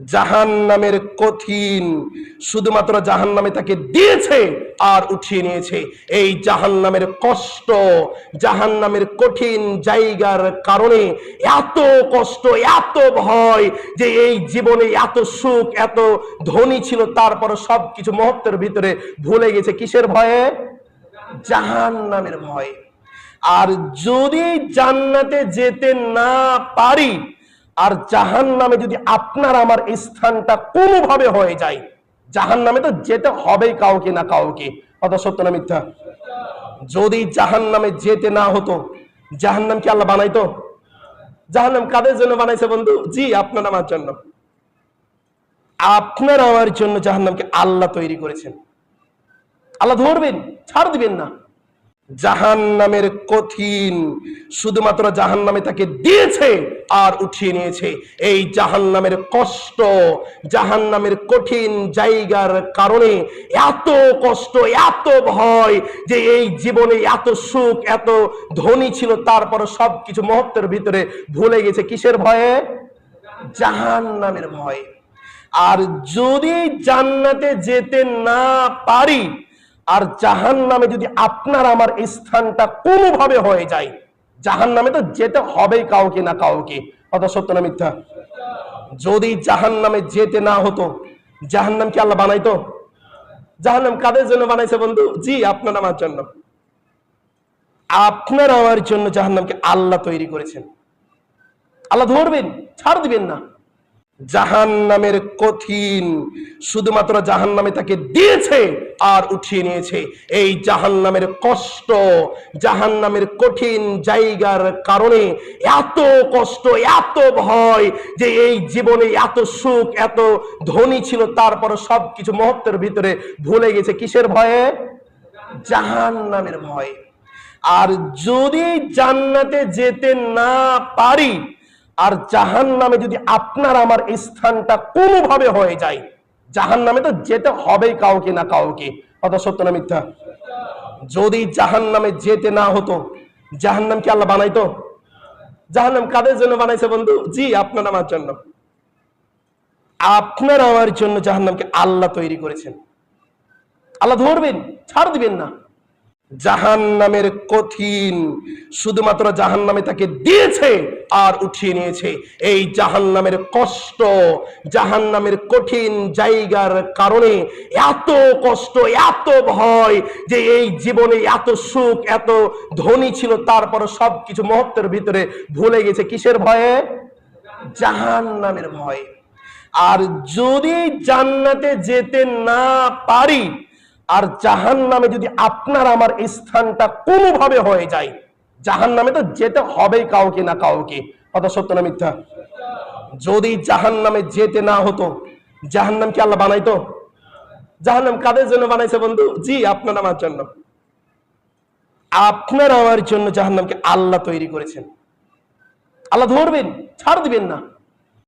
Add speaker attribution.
Speaker 1: জাহান নামের কঠিন, শুধুমাত্র জাহান নামে তাকে দিয়েছে আর উঠিয়ে নিয়েছে। এই জাহান নামের কষ্ট জাহান নামের কঠিন জায়গার কারণে এত কষ্ট, এত ভয় যে এই জীবনে এত সুখ, এত ধনী ছিল, তারপর সবকিছু মুহূর্তের ভিতরে ভুলে গেছে। কিসের ভয়ে? জাহান নামের ভয়ে। আর যদি জান্নাতে যেতে না পারি আর জাহান নামে যদি আপনার আমার স্থানটা কোনোভাবে হয়ে যায় জাহান নামে তো যেতে হবেই কাউকে না কাউকে। কথা সত্য না মিথ্যা? যদি জাহান নামে যেতে না হতো জাহান নাম কি আল্লাহ বানাইতো? জাহান নাম কাদের জন্য বানাইছে বন্ধু? জি, আপনার আমার জন্য। আপনার আমার জন্য জাহান নামকে আল্লাহ তৈরি করেছেন। আল্লাহ ধরবেন, ছাড় দিবেন না। জাহান নামের কঠিন, শুধুমাত্র জাহান নামে তাকে দিয়েছে আর উঠিয়ে নিয়েছে। এই জাহান নামের কষ্ট জাহান নামের কঠিন জায়গার কারণে এত কষ্ট, এত ভয় যে এই জীবনে এত সুখ, এত ধনী ছিল, তারপর সবকিছু মুহূর্তের ভিতরে ভুলে গেছে। কিসের ভয়ে? জাহান নামের ভয়ে। আর যদি জান্নাতে যেতে না পারি আর জাহান নামে যদি আপনার আমার স্থানটা কোনোভাবে হয়ে যায় জাহান নামে তো যেতে হবেই কাউকে না কাউকে। কথা সত্য না মিথ্যা? যদি জাহান নামে যেতে না হতো জাহান নাম কি আল্লাহ বানাইতো? জাহান নাম কাদের জন্য বানাইছে বন্ধু? জি, আপনার আমার জন্য। আপনার আমার জন্য জাহান নামকে আল্লাহ তৈরি করেছেন। আল্লাহ ধরবেন, ছাড় দিবেন না। জাহান নামের কঠিন, শুধুমাত্র জাহান নামে তাকে দিয়েছে আর উঠিয়ে নিয়েছে। এই জাহান নামের কষ্ট জাহান নামের কঠিন জায়গার কারণে এত কষ্ট, এত ভয় যে এই জীবনে এত সুখ, এত ধনী ছিল, তারপর সবকিছু মুহূর্তের ভিতরে ভুলে গেছে। কিসের ভয়ে? জাহান নামের ভয়ে। আর যদি জান্নাতে যেতে না পারি আর জাহান নামে যদি আপনার আমার স্থানটা কোনোভাবে হয়ে যায় জাহান নামে তো যেতে হবেই কাউকে না কাউকে। কথা সত্য না মিথ্যা? যদি জাহান নামে যেতে না হতো জাহান নাম কি আল্লাহ বানাইতো? জাহান নাম কাদের জন্য বানাইছে বন্ধু? জি, আপনার আমার জন্য। আপনার আমার জন্য জাহান নামকে আল্লাহ তৈরি করেছেন। আল্লাহ ধরবেন, ছাড় দিবেন না। জাহান নামের কঠিন, শুধুমাত্র জাহান নামে তাকে দিয়েছে আর উঠিয়ে নিয়েছে। এই জাহান নামের কষ্ট জাহান নামের কঠিন জায়গার কারণে এত কষ্ট, এত ভয় যে এই জীবনে এত সুখ, এত ধনী ছিল, তারপর সবকিছু মুহূর্তের ভিতরে ভুলে গেছে। কিসের ভয়ে? জাহান নামের ভয়ে। আর যদি জান্নাতে যেতে না পারি আর জাহান নামে যদি আপনার আমার স্থানটা কোনোভাবে হয়ে যায় জাহান নামে তো যেতে হবেই কাউকে না কাউকে। কথা সত্য না মিথ্যা? যদি জাহান নামে যেতে না হতো জাহান নাম কি আল্লাহ বানাইতো? জাহান নাম কাদের জন্য বানাইছে বন্ধু? জি, আপনার আমার জন্য। আপনার আমার জন্য জাহান নামকে আল্লাহ তৈরি করেছেন। আল্লাহ ধরবেন, ছাড় দিবেন না।